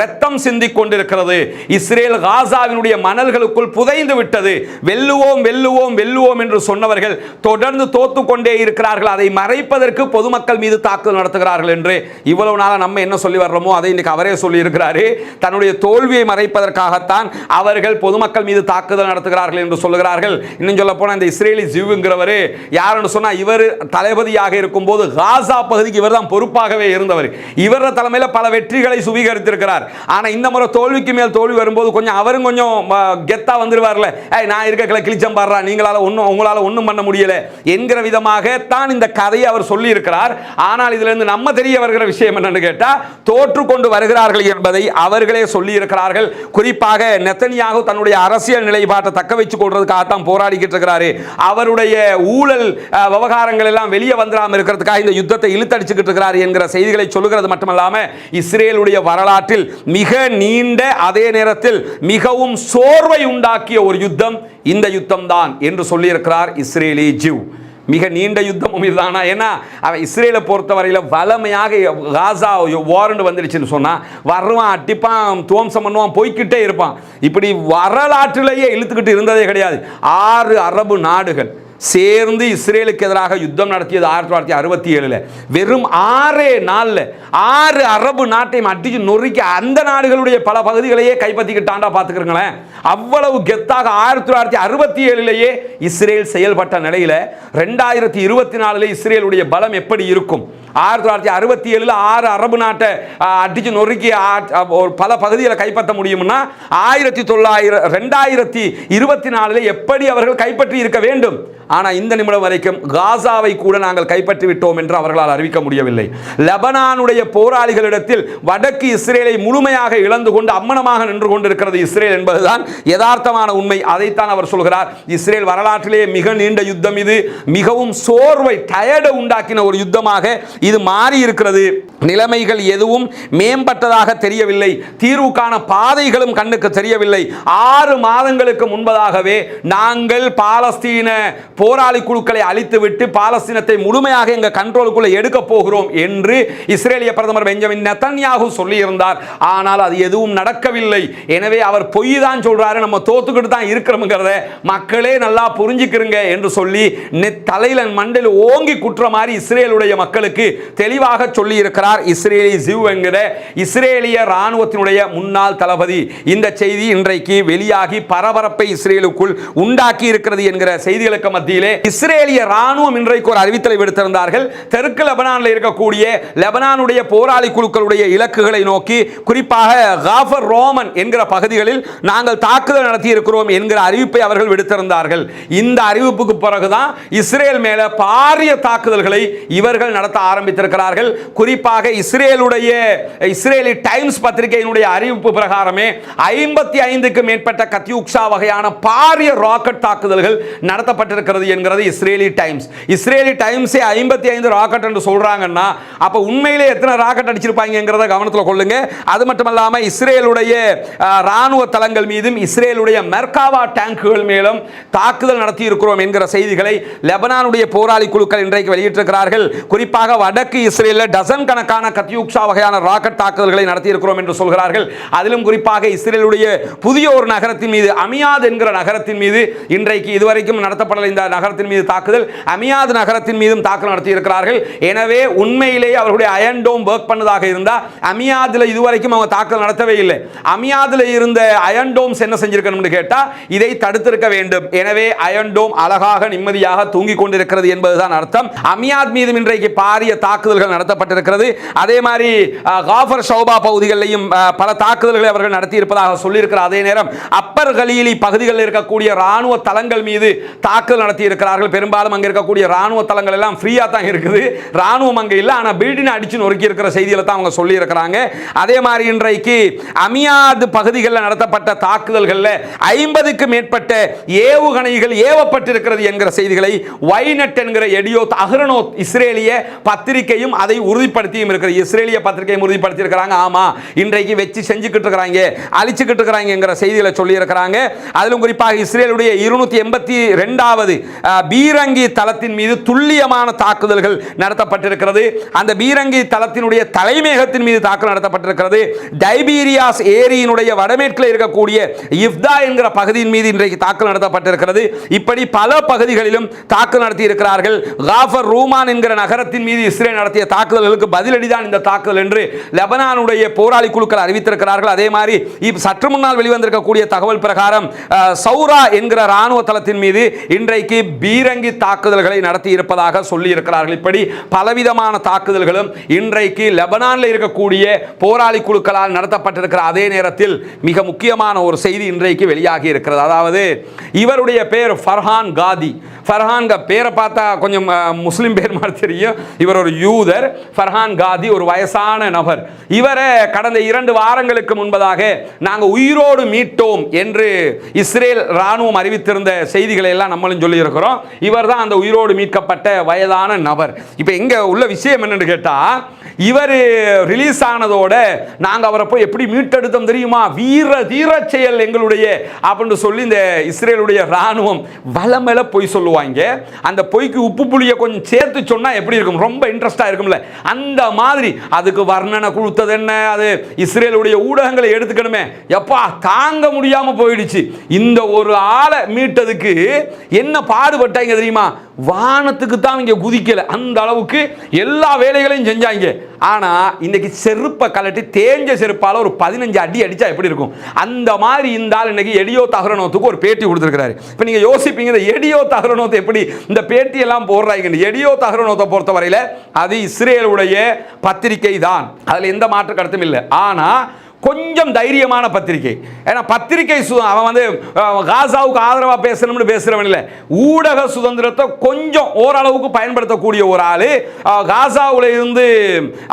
ரத்தம் சிந்தி கொண்டிருக்கிறது. இஸ்ரேல் காசாவினுடைய மணல்களுக்குள் புதைந்து விட்டது. வெல்லுவோம் வெல்லுவோம் வெல்லுவோம் என்று சொன்னவர்கள் தொடர்ந்து தோத்து கொண்டே இருக்கிறார்கள். அதை மறைப்பதற்கு பொதுமக்கள் மீது தாக்குதல் நடத்துகிறார்கள் என்று இவ்வளவு நாளா நம்ம என்ன சொல்லி வர்றோமோ அதை இன்னைக்கு அவரே சொல்லி இருக்கிறாரு தன்னுடைய தோல்வியை மறைப்பதற்காகத்தான் அவர்கள் பொதுமக்கள் மீது தாக்குதல் நடத்துகிறார்கள் என்று சொல்லுகிறார்கள். இன்னும் சொல்ல போனால் இந்த இஸ்ரேலி ஜிவுங்கிறவர் யாருன்னு சொன்னா இவர் தளபதியாக இருக்கும்போது காசா பகுதிக்கு இவர் தான் பொறுப்பாகவே இருந்தவர். இவர தலைமையில பல வெற்றிகளை சுவீகரித்திருக்கிறார். ஆனா இந்த முறை தோல்விக்கு மேல் தோல்வி வரும்போது கொஞ்சம் அவரும் கொஞ்சம் கெத்தா வந்துருவார்ல. ஏய் நான் இருக்க கிழிச்சம் பாடுறா நீங்களால ஒன்றும் உங்களால ஒன்றும் பண்ண முடியல. என்கிற விதமாக தான் இந்த கதையை அவர் சொல்லி இருக்கிறார் ஆனால் இதுல இருந்து நம்ம தெரிய வருகிற விஷயம் என்னன்னு கேட்டால் தோற்று கொண்டு வருகிறார்கள் என்பதை அவர்களே சொல்லி இருக்கிறார்கள் குறிப்பாக நெத்தனியாக தன்னுடைய அரசியல் நிலைப்பாட்டை தக்க வச்சுக் கொள்றதுக்காகத்தான் போராடிக்கிட்டு இருக்கிறாரு. அவருடைய ஊழல் விவகாரங்கள் எல்லாம் வெளியே வந்துடாமல் இருக்கிறதுக்காக இந்த யுத்தத்தை இழுத்தடிச்சுக்கிட்டு இருக்கிறார் என்கிற செய்திகளை சொல்லுகிறது மட்டுமல்லாம இஸ்ரேலுடைய வரலாற்றில் மிக நீண்ட அதே நேரத்தில் மிகவும் சோர்வை உண்டாக்கிய ஒரு யுத்தம் இந்த யுத்தம் தான் என்று சொல்லியிருக்கிறார் இஸ்ரேலி ஜிவ். மிக நீண்ட யுத்தமும் இதுதானா. ஏன்னா அவன் இஸ்ரேலை பொறுத்தவரையில் வளமையாக காசா வாரண்டு வந்துடுச்சுன்னு சொன்னால் வருவான் அட்டிப்பான் துவம்சம் பண்ணுவான் போய்க்கிட்டே இருப்பான். இப்படி வரலாற்றிலேயே இழுத்துக்கிட்டு இருந்ததே கிடையாது. ஆறு அரபு நாடுகள். சேர்ந்து இஸ்ரேலுக்கு எதிராக யுத்தம் நடத்தியது ஆயிரத்தி தொள்ளாயிரத்தி அறுபத்தி ஏழில். வெறும் ஆறே நாளில் ஆறு அரபு நாட்டையும் அடிச்சு நொறுக்கி அந்த நாடுகளுடைய பல பகுதிகளையே கைப்பற்றிக்கிட்டாண்டா பார்த்துக்கிறங்களேன். அவ்வளவு கெத்தாக ஆயிரத்தி தொள்ளாயிரத்தி அறுபத்தி ஏழிலேயே இஸ்ரேல் செயல்பட்ட நிலையில் ரெண்டாயிரத்தி இருபத்தி நாலில் இஸ்ரேலுடைய பலம் எப்படி இருக்கும்? ஆயிரத்தி தொள்ளாயிரத்தி அறுபத்தி ஏழில் ஆறு அரபு நாட்டை ஆ, அடிச்சு நொறுக்கி ஒரு பல பகுதிகளை கைப்பற்ற முடியும்னா ஆயிரத்தி தொள்ளாயிரம் ரெண்டாயிரத்தி இருபத்தி நாலில் எப்படி அவர்கள் கைப்பற்றி இருக்க வேண்டும்? ஆனால் இந்த நிமிடம் வரைக்கும் காசாவை கூட நாங்கள் கைப்பற்றி விட்டோம் என்று அவர்களால் அறிவிக்க முடியவில்லை. லெபனானுடைய போராளிகளிடத்தில் வடக்கு இஸ்ரேலை முழுமையாக இழந்து கொண்டு அம்மனமாக நின்று கொண்டிருக்கிறது இஸ்ரேல் என்பதுதான் யதார்த்தமான உண்மை. அதைத்தான் அவர் சொல்கிறார். இஸ்ரேல் வரலாற்றிலே மிக நீண்ட யுத்தம் இது. மிகவும் சோர்வை டயர்டை உண்டாக்கின ஒரு யுத்தமாக இது மாறி இருக்கிறது நிலைமைகள் எதுவும் மேம்பட்டதாக தெரியவில்லை. தீர்வுக்கான பாதைகளும் கண்ணுக்கு தெரியவில்லை. ஆறு மாதங்களுக்கு முன்பதாகவே நாங்கள் பாலஸ்தீன போராளி குழுக்களை அழித்துவிட்டு பாலஸ்தீனத்தை முழுமையாக எங்கள் கண்ட்ரோலுக்குள்ள எடுக்க போகிறோம் என்று இஸ்ரேலிய பிரதமர் பெஞ்சமின் நெத்தன்யாகு சொல்லியிருந்தார். ஆனால் அது எதுவும் நடக்கவில்லை. எனவே அவர் பொய் தான் சொல்றாரு. நம்ம தோத்துக்கிட்டு தான் இருக்கிறோம்ங்கிறத மக்களே நல்லா புரிஞ்சுக்கிறங்க என்று சொல்லி நெ- தலையில மண்டையில் ஓங்கி குற்ற மாதிரி இஸ்ரேலுடைய மக்களுக்கு தெளிவாக சொல்லி இருக்கிறார் இஸ்ரேலி ஜிவ் என்கிற இஸ்ரேலிய ராணுவத்தினுடைய முன்னாள் தளபதி. இந்த செய்தி இன்றைக்கு வெளியாகி பரபரப்பை இஸ்ரேலுக்குள் உண்டாக்கி இருக்கிறது என்கிற செய்திகளுக்கு மத்திய மத்தியிலே இஸ்ரேலிய ராணுவம் இன்றைக்கு ஒரு அறிவித்தலை விடுத்திருந்தார்கள். தெற்கு லெபனானில் இருக்கக்கூடிய லெபனானுடைய போராளி குழுக்களுடைய இலக்குகளை நோக்கி குறிப்பாக காஃபர் ரோமன் என்கிற பகுதிகளில் நாங்கள் தாக்குதல் நடத்தி இருக்கிறோம் என்கிற அறிவிப்பை அவர்கள் விடுத்திருந்தார்கள். இந்த அறிவிப்புக்கு பிறகுதான் இஸ்ரேல் மேல பாரிய தாக்குதல்களை இவர்கள் நடத்த ஆரம்பித்திருக்கிறார்கள். குறிப்பாக இஸ்ரேலுடைய இஸ்ரேலி டைம்ஸ் பத்திரிகையினுடைய அறிவிப்பு பிரகாரமே ஐம்பத்தி ஐந்துக்கு மேற்பட்ட கத்யூக்ஷா வகையான பாரிய ராக்கெட் தாக்குதல்கள் நடத்தப்பட்டிருக்கிறது என்கிறது இஸ்ரேலி டைம்ஸ். இஸ்ரேலி டைம்ஸே ஐம்பத்தி ஐந்து ராக்கெட் என்று சொல்கிறாங்கன்னா அப்போ உண்மையிலே எத்தனை ராக்கெட் அடிச்சிருப்பாங்கிறத கவனத்தில் கொள்ளுங்க. அது மட்டுமல்லாமல் இஸ்ரேலுடைய அஹ், ராணுவ தளங்கள் மீதும் இஸ்ரேலுடைய மெர்காவா டேங்குகள் மேலும் தாக்குதல் நடத்தி இருக்கிறோம் என்கிற செய்திகளை லெபனானுடைய போராளி குழுக்கள் இன்றைக்கு வெளியிட்டிருக்கிறார்கள். குறிப்பாக வடக்கு இஸ்ரேலில் டசன் கணக்கான கத்தியூக்ஷா வகையான ராக்கெட் தாக்குதல்களை நடத்தி இருக்கிறோம் என்று சொல்கிறார்கள். அதிலும் குறிப்பாக இஸ்ரேலுடைய புதிய ஒரு நகரத்தின் மீது அமியாத் என்கிற நகரத்தின் மீது இன்றைக்கு இதுவரைக்கும் நடத்தப்படல இந்த நகரத்தின் மீது தாக்குதல் அமியாத் நகரத்தின் மீதும் தாக்குதல் நடத்தியிருக்கிறார்கள். எனவே உண்மையிலேயே அவர்களுடைய அயன் டோம் ஒர்க் பண்ணதாக இருந்தால் அமியாதில் இதுவரைக்கும் அவங்க தாக்குதல் நடத்தவே இல்லை. அமியாதில் இருந்த அயன் டோம்ஸ் என்ன செஞ்சிருக்கணும்னு கேட்டால் இதை தடுத்திருக்க வேண்டும். எனவே அயன் டோம் அழகாக நிம்மதியாக தூங்கிக் கொண்டிருக்கிறது என்பதுதான் அர்த்தம். அமியாத் மீதும் இன்றைக்கு பாரிய தாக்குதல்கள் நடத்தப்பட்டிருக்கிறது. அதே மாதிரி காஃபர் ஷௌபா பகுதிகளிலையும் பல தாக்குதல்களை அவர்கள் நடத்தியிருப்பதாக சொல்லியிருக்கிறார். அதே நேரம் அப்பர் கலியிலி பகுதிகளில் இருக்கக்கூடிய ராணுவ தளங்கள் மீது தாக்குதல் நடத்தி இருக்கிறார்கள். பெரும்பாலும் அங்கே இருக்கக்கூடிய ராணுவ தளங்கள் எல்லாம் ஃப்ரீயா தான் இருக்குது. ராணுவம் அங்கே இல்லை ஆனால் பில்டிங் அடிச்சு நொறுக்கி இருக்கிற செய்திகளை தான் அவங்க சொல்லி இருக்கிறாங்க. அதே மாதிரி இன்றைக்கு அமியாது பகுதிகளில் நடத்தப்பட்ட தாக்குதல்களில் ஐம்பதுக்கு மேற்பட்ட ஏவுகணைகள் ஏவப்பட்டிருக்கிறது என்கிற செய்திகளை வைனட் என்கிற எடியோத் அகரனோ இஸ்ரேலிய பத்திரிகையும் அதை உறுதிப்படுத்தியும் இருக்கிறது இஸ்ரேலிய பத்திரிகையும் உறுதிப்படுத்தி இருக்கிறாங்க ஆமா இன்றைக்கு வச்சு செஞ்சுக்கிட்டு இருக்கிறாங்க அழிச்சுக்கிட்டு இருக்கிறாங்க என்கிற செய்திகளை சொல்லி இருக்கிறாங்க. அதிலும் குறிப்பாக இஸ்ரேலுடைய இருநூத்தி எண்பத்தி ரெண்டாவது பீரங்கி தளத்தின் மீது துல்லியமான தாக்குதல்கள் நடத்தப்பட்டிருக்கிறது. அந்த பீரங்கி தளத்தினுடைய தலைமையகத்தின் மீது தாக்குதல் நடத்தப்பட்டிருக்கிறது. டைபீரியாஸ் ஏரியினுடைய வடமேற்கில் இருக்கக்கூடிய இஃப்தா என்கிற பகுதியின் மீது இன்றைக்கு தாக்குதல் நடத்தப்பட்டிருக்கிறது. இப்படி பல பகுதிகளிலும் தாக்குதல் நடத்தி இருக்கிறார்கள் காஃபர் ரூமான் என்கிற நகரத்தின் மீது இஸ்ரேல் நடத்திய தாக்குதல்களுக்கு பதிலடிதான் இந்த தாக்குதல் என்று லெபனானுடைய போராளி குழுக்கள் அறிவித்திருக்கிறார்கள். அதே மாதிரி சற்று முன்னால் வெளிவந்திருக்கக்கூடிய தகவல் பிரகாரம் சௌரா என்கிற ராணுவ தளத்தின் மீது இன்றைக்கு பீரங்கி தாக்குதல்களை நடத்தி இருப்பதாக சொல்லி இருக்கிறார்கள் இப்படி பலவிதமான தாக்குதல்களும் இன்றைக்கு லெபனானில் இருக்கக்கூடிய போராளி குழுக்களால் நடத்தப்பட்டிருக்கிற அதே நேரத்தில் மிக முக்கியமான ஒரு செய்தி இன்றைக்கு வெளியாகி இருக்கிறது. அதாவது இவருடைய பேர் ஃபர்ஹான் காதி. ஃபர்ஹான் பேரை பார்த்தா கொஞ்சம் முஸ்லீம் பேர் மாதிரி தெரியும். இவர் ஒரு யூதர். ஃபர்ஹான் காதி ஒரு வயசான நபர். இவரை கடந்த இரண்டு வாரங்களுக்கு முன்பதாக நாங்கள் உயிரோடு மீட்டோம் என்று இஸ்ரேல் ராணுவம் அறிவித்திருந்த செய்திகளை எல்லாம் நம்மளும் சொல்லி சொல்லியிருக்கிறோம். இவர் தான் அந்த உயிரோடு மீட்கப்பட்ட வயதான நபர். இப்போ எங்க உள்ள விஷயம் என்னன்னு கேட்டா இவர் ரிலீஸ் ஆனதோட நாங்கள் அவரை போய் எப்படி மீட்டெடுத்தோம் தெரியுமா? வீர தீர செயல் எங்களுடைய அப்படின்னு சொல்லி இந்த இஸ்ரேலுடைய ராணுவம் வளமேல பொய் சொல்லுவாங்க. அந்த பொய்க்கு உப்பு புளியை கொஞ்சம் சேர்த்து சொன்னால் எப்படி இருக்கும்? ரொம்ப இன்ட்ரெஸ்டாக இருக்கும்ல. அந்த மாதிரி அதுக்கு வர்ணனை கொடுத்தது என்ன? அது இஸ்ரேலுடைய ஊடகங்களை எடுத்துக்கணுமே. எப்பா தாங்க முடியாமல் போயிடுச்சு. இந்த ஒரு ஆளை மீட்டதுக்கு என்ன பாடுபட்டாங்க தெரியுமா? வானத்துக்கு தான் இங்கே குதிக்கலை. அந்த அளவுக்கு எல்லா வேலைகளையும் செஞ்சாங்க. ஆனால் இன்னைக்கு செருப்பை கலட்டி தேஞ்ச செருப்பால் ஒரு பதினஞ்சு அடி அடித்தா எப்படி இருக்கும்? அந்த மாதிரி இந்த ஆள் இன்னைக்கு எடியோ தகரனோத்துக்கு ஒரு பேட்டி கொடுத்துருக்கிறாரு. இப்போ நீங்கள் யோசிப்பீங்க இந்த எடியோ தகரனோத்தை எப்படி இந்த பேட்டியெல்லாம் போடுறாங்க? எடியோ தகரனோத்தை பொறுத்தவரையில அது இஸ்ரேலுடைய பத்திரிகை தான் அதில் எந்த மாற்று கருத்தும் இல்லை. ஆனால் கொஞ்சம் தைரியமான பத்திரிகை. ஏன்னா பத்திரிகை சு அவன் வந்து காசாவுக்கு ஆதரவாக பேசணும்னு பேசுகிறவன் இல்லை. ஊடக சுதந்திரத்தை கொஞ்சம் ஓரளவுக்கு பயன்படுத்தக்கூடிய ஒரு ஆள் காசாவில் இருந்து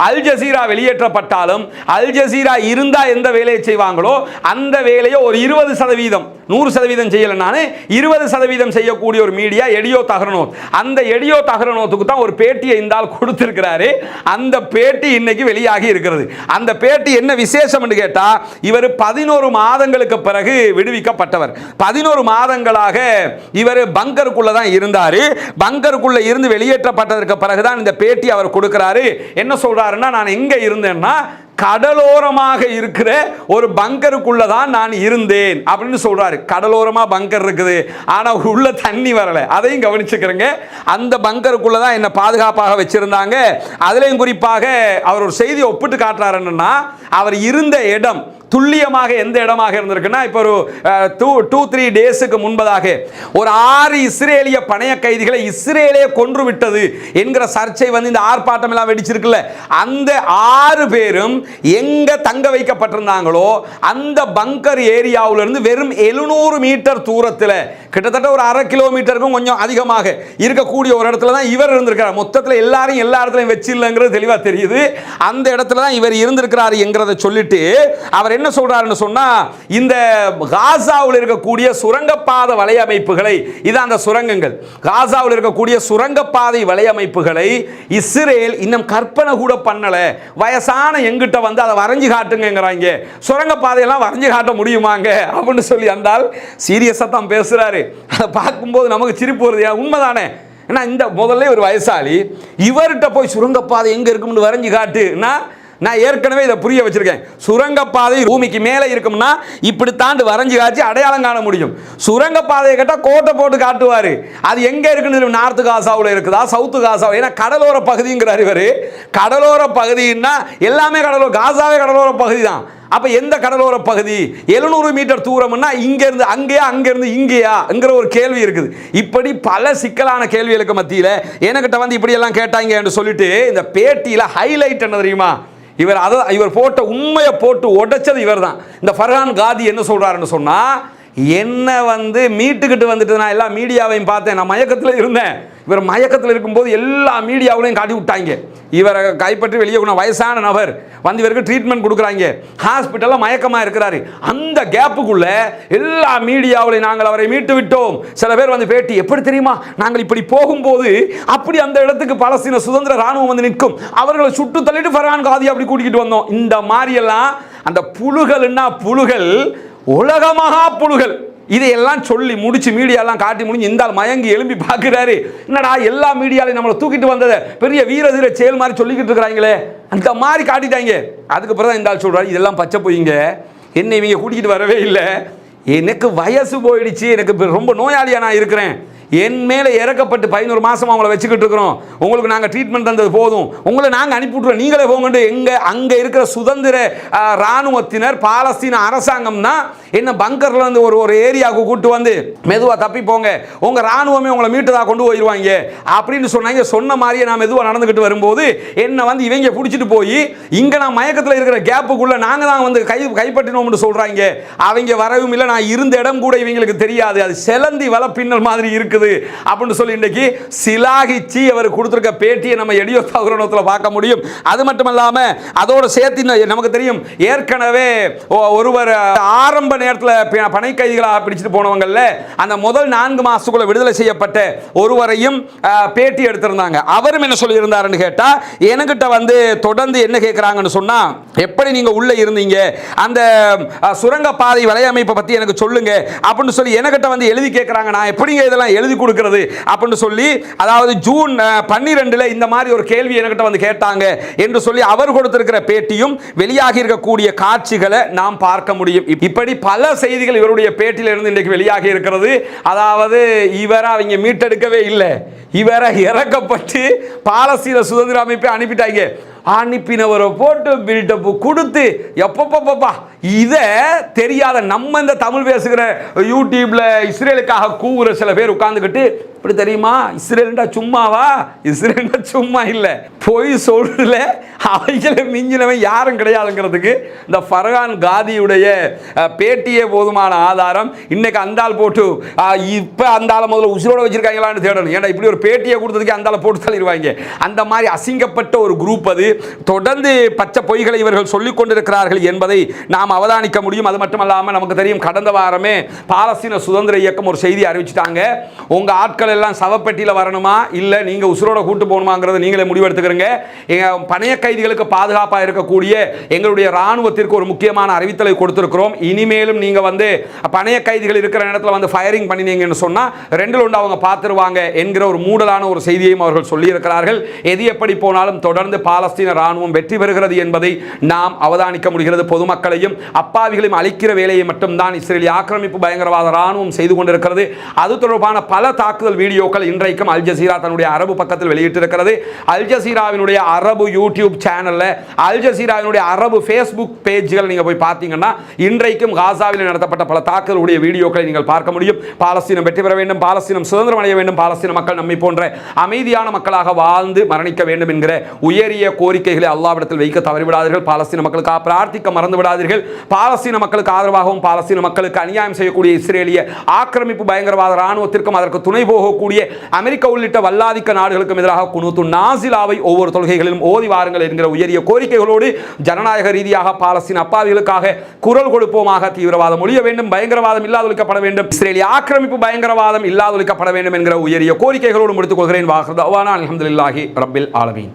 அல் ஜசீரா வெளியேற்றப்பட்டாலும் அல் ஜசீரா இருந்தால் எந்த வேலையை செய்வாங்களோ அந்த வேலையை ஒரு இருபது சதவீதம் நூறு சதவீதம் செய்யலைனாலும் இருபது சதவீதம் செய்யக்கூடிய ஒரு மீடியா எடியோ தகரனோத். அந்த எடியோ தகரனோத்துக்கு தான் ஒரு பேட்டியை இந்த ஆள் அந்த பேட்டி இன்னைக்கு வெளியாகி இருக்கிறது. அந்த பேட்டி என்ன விசேஷம் கேட்டா இவர் பதினோரு மாதங்களுக்கு பிறகு விடுவிக்கப்பட்டவர். பதினோரு மாதங்களாக இவர் பங்கருக்குள்ளே தான் இருந்தாரு. பங்கருக்குள்ள இருந்து வெளியேற்றப்பட்டதற்கு பிறகு தான் இந்த பேட்டி அவர் கொடுக்கிறாரு. என்ன சொல்றாருன்னா நான் எங்க இருந்தேன்னா கடலோரமாக இருக்கிற ஒரு பங்கருக்குள்ள தான் நான் இருந்தேன். அப்படின்னு சொல்றாரு. கடலோரமா பங்கர் இருக்குது. ஆனா உள்ள தண்ணி வரல. அதையும் கவனிச்சுக்கிறேங்க. அந்த பங்கருக்குள்ள தான் என்ன பாதுகாப்பாக வச்சிருந்தாங்க. அதுலேயும் குறிப்பாக அவர் ஒரு செய்தியை ஒப்பிட்டு காட்டுறாரு என்னன்னா அவர் இருந்த இடம் துல்லியமாக எந்த இடமாக இருந்திருக்குன்னா இப்போ ஒரு டூ டூ த்ரீ டேஸுக்கு முன்பதாக ஒரு ஆறு இஸ்ரேலிய பணைய கைதிகளை இஸ்ரேலே கொன்று விட்டது என்கிற சர்ச்சை வந்து இந்த ஆர்ப்பாட்டம் எல்லாம் வெடிச்சிருக்குல்ல. அந்த ஆறு பேரும் எங்க தங்க வைக்கப்பட்டிருந்தாங்களோ அந்த பங்கர் ஏரியாவுல இருந்து வெறும் எழுநூறு மீட்டர் தூரத்தில் கிட்டத்தட்ட ஒரு அரை கிலோமீட்டருக்கும் கொஞ்சம் அதிகமாக இருக்கக்கூடிய ஒரு இடத்துல தான் இவர் இருந்திருக்கிறார். மொத்தத்தில் எல்லாரும் எல்லா இடத்துலையும் வச்சிடலங்கிறது தெளிவாக தெரியுது. அந்த இடத்துல தான் இவர் இருந்திருக்கிறார் என்கிறத சொல்லிட்டு அவர் என்ன சொல்றாருன்னு சொன்னா இந்த காசாவில் இருக்கக்கூடிய சுரங்கப்பாதை வலையமைப்புகளை இது அந்த சுரங்கங்கள். காசாவில் இருக்கக்கூடிய சுரங்கப்பாதை வலையமைப்புகளை இஸ்ரேல் இன்னும் கற்பனை கூட பண்ணல. வயசான எங்கிட்ட வந்து அதை வரைஞ்சு காட்டுங்கிறாங்க சுரங்கப்பாதையெல்லாம் வரைஞ்சு காட்ட முடியுமாங்க? அப்படின்னு சொல்லி அந்தால் சீரியஸாக தான் பேசுறாரு. அதை பார்க்கும்போது நமக்கு சிரிப்பு வருது. உண்மைதானே? ஏன்னா இந்த முதல்ல ஒரு வயசாளி இவர்கிட்ட போய் சுரங்கப்பாதை எங்கே இருக்கும்னு வரைஞ்சு காட்டுன்னா நான் ஏற்கனவே இதை புரிய வச்சிருக்கேன். சுரங்கப்பாதை பூமிக்கு மேலே இருக்கும்னா இப்படி தாண்டு வரைஞ்சு காட்சி அடையாளம் காண முடியும். சுரங்கப்பாதையை கேட்டால் கோட்டை போட்டு காட்டுவார். அது எங்கே இருக்குன்னு நார்த்து காசாவில் இருக்குதா? சவுத்து காசா ஏன்னா கடலோர பகுதிங்கிறார் இவர். கடலோர பகுதின்னா எல்லாமே கடலோர காசாவே கடலோர பகுதி தான் அப்போ எந்த கடலோர பகுதி? எழுநூறு மீட்டர் தூரம்னா இங்கேருந்து அங்கேயா அங்கேருந்து இங்கேயாங்கிற ஒரு கேள்வி இருக்குது. இப்படி பல சிக்கலான கேள்விகளுக்கு மத்தியில் என்கிட்ட வந்து இப்படியெல்லாம் கேட்டாங்க? என்று சொல்லிட்டு இந்த பேட்டியில் ஹைலைட் என்ன தெரியுமா? இவர் அதை இவர் போட்ட உண்மையை போட்டு உடைச்சது இவர் தான் இந்த ஃபர்ஹான் காதி என்ன சொல்கிறாருன்னு சொன்னால் என்னை வந்து மீட்டுக்கிட்டு வந்துட்டு நான் எல்லா மீடியாவையும் பார்த்தேன் நான் மயக்கத்தில் இருந்தேன். இவர் மயக்கத்தில் இருக்கும்போது எல்லா மீடியாவிலையும் காட்டி விட்டாங்க. இவரை கைப்பற்றி வெளியே கொண்ட வயசான நபர். வந்து இவருக்கு ட்ரீட்மெண்ட் கொடுக்குறாங்க. ஹாஸ்பிட்டலில் மயக்கமாக இருக்கிறாரு. அந்த கேப்புக்குள்ள எல்லா மீடியாவிலையும் நாங்கள் அவரை மீட்டு விட்டோம். சில பேர் வந்து பேட்டி எப்படி தெரியுமா? நாங்கள் இப்படி போகும்போது அப்படி அந்த இடத்துக்கு பலஸ்தீன சுதந்திர ராணுவம் வந்து நிற்கும். அவர்களை சுட்டு தள்ளிட்டு ஃபர்ஹான் காதி அப்படி கூட்டிகிட்டு வந்தோம். இந்த மாதிரியெல்லாம் அந்த புழுகள்னா புழுகள்? உலக புழுகள். இதையெல்லாம் சொல்லி முடிச்சு மீடியாலாம் காட்டி முடிஞ்சு இந்த மயங்கி எழும்பி பார்க்குறாரு. என்னடா எல்லா மீடியாலையும் நம்மளை தூக்கிட்டு வந்ததை பெரிய வீரதீர செயல் மாதிரி சொல்லிக்கிட்டு இருக்கிறாங்களே. அந்த மாதிரி காட்டிட்டாங்க. அதுக்கு தான் இந்த ஆள் இதெல்லாம் பச்சை போயிங்க. என்னை இவங்க கூட்டிகிட்டு வரவே இல்லை. எனக்கு வயசு போயிடுச்சு. எனக்கு ரொம்ப நோயாளியாக நான் இருக்கிறேன். என் மேலே இறக்கப்பட்டு பதினோரு மாதம் அவங்கள வச்சுக்கிட்டு இருக்கிறோம். உங்களுக்கு நாங்கள் ட்ரீட்மெண்ட் தந்தது போதும். உங்களை நாங்கள் அனுப்பிவிட்றோம் நீங்களே போங்கண்டு. எங்கே அங்கே இருக்கிற சுதந்திர இராணுவத்தினர் பாலஸ்தீன அரசாங்கம் தான் என்ன பங்கர்ல இருந்து ஒரு ஒரு ஏரியாவுக்கு கூட்டு வந்து மெதுவாக தப்பி போங்க. உங்கள் ராணுவமே உங்களை மீட்டதாக கொண்டு போயிடுவாங்க அப்படின்னு சொன்னாங்க. சொன்ன மாதிரியே நான் மெதுவாக நடந்துக்கிட்டு வரும்போது என்னை வந்து இவங்க பிடிச்சிட்டு போய் இங்கே நான் மயக்கத்தில் இருக்கிற கேப்புக்குள்ளே நாங்கள் தான் வந்து கை கைப்பற்றினோம்னு சொல்கிறாங்க அவங்க வரவும் இல்லை. நான் இருந்த இடம் கூட இவங்களுக்கு தெரியாது. அது செலந்தி வலை பின்னல் மாதிரி இருக்குது. அப்படின்னு சொல்லி இன்னைக்கு சிலாகிச்சி அவர் கொடுத்துருக்க பேட்டியை நம்ம எடியோ தகுரணத்தில் பார்க்க முடியும். அது மட்டும் இல்லாமல் அதோட சேர்த்து நமக்கு தெரியும். ஏற்கனவே ஒருவர் ஆரம்ப நேரத்தில் பனை கைதிகளாக பிடிச்சிட்டு போனவங்களில் அந்த முதல் நான்கு மாசத்துக்குள்ள விடுதலை செய்யப்பட்ட ஒருவரையும் பேட்டி எடுத்திருந்தாங்க. அவரும் என்ன சொல்லியிருந்தாருன்னு கேட்டால் என்கிட்ட வந்து தொடர்ந்து என்ன கேட்குறாங்கன்னு சொன்னா எப்படி நீங்க உள்ள இருந்தீங்க? அந்த சுரங்கப்பாதை வலையமைப்பை பற்றி எனக்கு சொல்லுங்க. அப்படின்னு சொல்லி என்கிட்ட வந்து எழுதி கேட்குறாங்க நான் எப்படிங்க இதெல்லாம் எழுதி கொடுக்கறது? அப்படின்னு சொல்லி அதாவது ஜூன் பன்னிரெண்டுல இந்த மாதிரி ஒரு கேள்வி என்கிட்ட வந்து கேட்டாங்க என்று சொல்லி அவர் கொடுத்திருக்கிற பேட்டியும் வெளியாகி இருக்கக்கூடிய காட்சிகளை நாம் பார்க்க முடியும். இப்படி பல செய்திகள் இவருடைய பேட்டியில இருந்து இன்றைக்கு வெளியாகி இருக்கிறது. அதாவது இவரை அவங்க மீட்டெடுக்கவே இல்லை. இவரை இறக்கப்பட்டு பாலஸ்தீன சுதந்திர அமைப்பை அனுப்பிட்டாங்க. அனுப்பினவரை போட்டு பில்டப்பு கொடுத்து எப்பப்பப்பா இதை தெரியாத நம்ம இந்த தமிழ் பேசுகிற யூடியூப்பில் இஸ்ரேலுக்காக கூவுற சில பேர் உட்காந்துக்கிட்டு இப்படி தெரியுமா? இஸ்ரேல்டா சும்மாவா? இஸ்ரேல்டா சும்மா இல்லை. பொய் சொல்ல அவைகளை மிஞ்சினவன் யாரும் கிடையாதுங்கிறதுக்கு இந்த ஃபர்ஹான் காதியுடைய பேட்டியே போதுமான ஆதாரம் இன்னைக்கு அந்தாள் போட்டு இப்போ இப்ப அந்தால முதல்ல உசுரோட வச்சிருக்காங்களான்னு தேடணும். ஏன்னா இப்படி ஒரு பேட்டியை கொடுத்ததுக்கு அந்தால போட்டு தள்ளிடுவாங்க. அந்த மாதிரி அசிங்கப்பட்ட ஒரு குரூப் அது. தொடர்ந்து பச்சை பொய்களை இவர்கள் சொல்லிக் கொண்டிருக்கிறார்கள் என்பதை நாம் அவதானிக்க முடியும். அது மட்டும் இல்லாமல் நமக்கு தெரியும் கடந்த வாரமே பாலஸ்தீன சுதந்திர இயக்கம் ஒரு செய்தி அறிவிச்சிட்டாங்க. உங்கள் ஆட்கள் எல்லாம் சவப்பெட்டியில் வரணுமா? இல்லை நீங்க உசுரோட கூட்டு போகணுமாங்கிறத நீங்களே முடிவெடுத்துக்கிறீங்க. எங்கள் பணைய கைதிகளுக்கு பாதுகாப்பாக இருக்கக்கூடிய எங்களுடைய ராணுவத்திற்கு ஒரு முக்கியமான அறிவித்தலை கொடுத்திருக்கிறோம். இனிமேலும் நீங்க வந்து பணைய கைதிகள் இருக்கிற இடத்துல வந்து ஃபயரிங் பண்ணினீங்கன்னு சொன்னா ரெண்டில் ஒன்று அவங்க பார்த்துருவாங்க என்கிற ஒரு மூடலான ஒரு செய்தியையும் அவர்கள் சொல்லியிருக்கிறார்கள். எது எப்படி போனாலும் தொடர்ந்து பாலஸ்தீன ராணுவம் வெற்றி பெறுகிறது என்பதை நாம் அவதானிக்க முடிகிறது. பொதுமக்களையும் அப்பாவிகளையும் அழிக்கிற வேலையை மட்டும்தான் இஸ்ரேலிய ஆக்கிரமிப்பு பயங்கரவாத ராணுவம் செய்து கொண்டிருக்கிறது. அது தொடர்பான பல தாக்குதல் கூடுதல் வீடியோக்கள் இன்றைக்கும் அல் ஜசீரா தன்னுடைய அரபு பக்கத்தில் வெளியிட்டிருக்கிறது. அல் ஜசீராவினுடைய அரபு யூடியூப் சேனல்ல அல் ஜசீராவினுடைய அரபு ஃபேஸ்புக் பேஜ்கள் நீங்க போய் பார்த்தீங்கன்னா இன்றைக்கும் காசாவில் நடத்தப்பட்ட பல தாக்குதலுடைய வீடியோக்களை நீங்கள் பார்க்க முடியும். பாலஸ்தீனம் வெற்றி பெற வேண்டும் பாலஸ்தீனம் சுதந்திரம் அடைய வேண்டும் பாலஸ்தீன மக்கள் நம்மை போன்ற அமைதியான மக்களாக வாழ்ந்து மரணிக்க வேண்டும் என்கிற உயரிய கோரிக்கைகளை அல்லாவிடத்தில் வைக்க தவறிவிடாதீர்கள். பாலஸ்தீன மக்களுக்காக பிரார்த்திக்க மறந்து விடாதீர்கள் பாலஸ்தீன மக்களுக்கு ஆதரவாகவும் பாலஸ்தீன மக்களுக்கு அநியாயம் செய்யக்கூடிய இஸ்ரேலிய ஆக்கிரமிப்பு பயங்கரவாத ராணுவத்திற்கும் அதற்கு துணை போகக்கூடிய அமெரிக்கா உள்ளிட்ட வல்லாதிக்க நாடுகளுக்கும் எதிராக குனூத்து நாசிலாவை ஒவ்வொரு தொழுகைகளிலும் ஓதி வாருங்கள் என்கிற உயரிய கோரிக்கைகளோடு ஜனநாயக ரீதியாக பாலஸ்தீன் அப்பாவிகளுக்காக குரல் கொடுப்போமாக தீவிரவாதம் ஒழிய வேண்டும் பயங்கரவாதம் இல்லாதொழிக்கப்பட வேண்டும் இஸ்ரேலிய ஆக்கிரமிப்பு பயங்கரவாதம் இல்லாதொழிக்கப்பட வேண்டும் என்கிற உயரிய கோரிக்கைகளோடு முடித்துக் கொள்கிறேன் வாஹர் அலமதுல்லாஹி ரபில் ஆலமீன்.